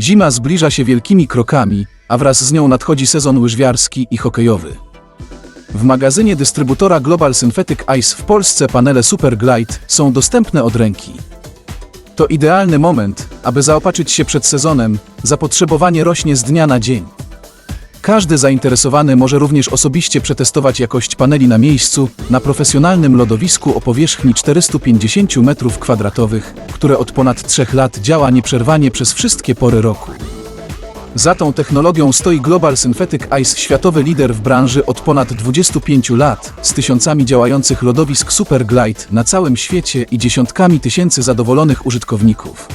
Zima zbliża się wielkimi krokami, a wraz z nią nadchodzi sezon łyżwiarski i hokejowy. W magazynie dystrybutora Global Synthetic Ice w Polsce panele Super Glide są dostępne od ręki. To idealny moment, aby zaopatrzyć się przed sezonem, zapotrzebowanie rośnie z dnia na dzień. Każdy zainteresowany może również osobiście przetestować jakość paneli na miejscu na profesjonalnym lodowisku o powierzchni 450 m2, które od ponad 3 lat działa nieprzerwanie przez wszystkie pory roku. Za tą technologią stoi Global Synthetic Ice, światowy lider w branży od ponad 25 lat, z tysiącami działających lodowisk Superglide na całym świecie i dziesiątkami tysięcy zadowolonych użytkowników.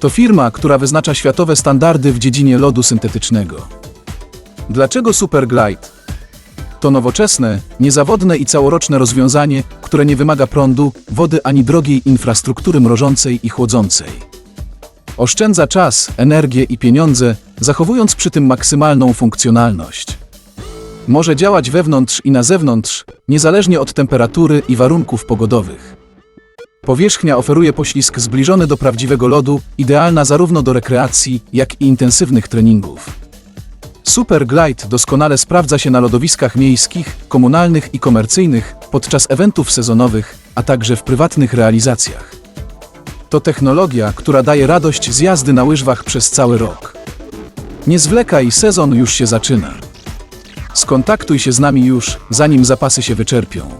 To firma, która wyznacza światowe standardy w dziedzinie lodu syntetycznego. Dlaczego Superglide? To nowoczesne, niezawodne i całoroczne rozwiązanie, które nie wymaga prądu, wody ani drogiej infrastruktury mrożącej i chłodzącej. Oszczędza czas, energię i pieniądze, zachowując przy tym maksymalną funkcjonalność. Może działać wewnątrz i na zewnątrz, niezależnie od temperatury i warunków pogodowych. Powierzchnia oferuje poślizg zbliżony do prawdziwego lodu, idealna zarówno do rekreacji, jak i intensywnych treningów. Super Glide doskonale sprawdza się na lodowiskach miejskich, komunalnych i komercyjnych, podczas eventów sezonowych, a także w prywatnych realizacjach. To technologia, która daje radość z jazdy na łyżwach przez cały rok. Nie zwlekaj, sezon już się zaczyna. Skontaktuj się z nami już, zanim zapasy się wyczerpią.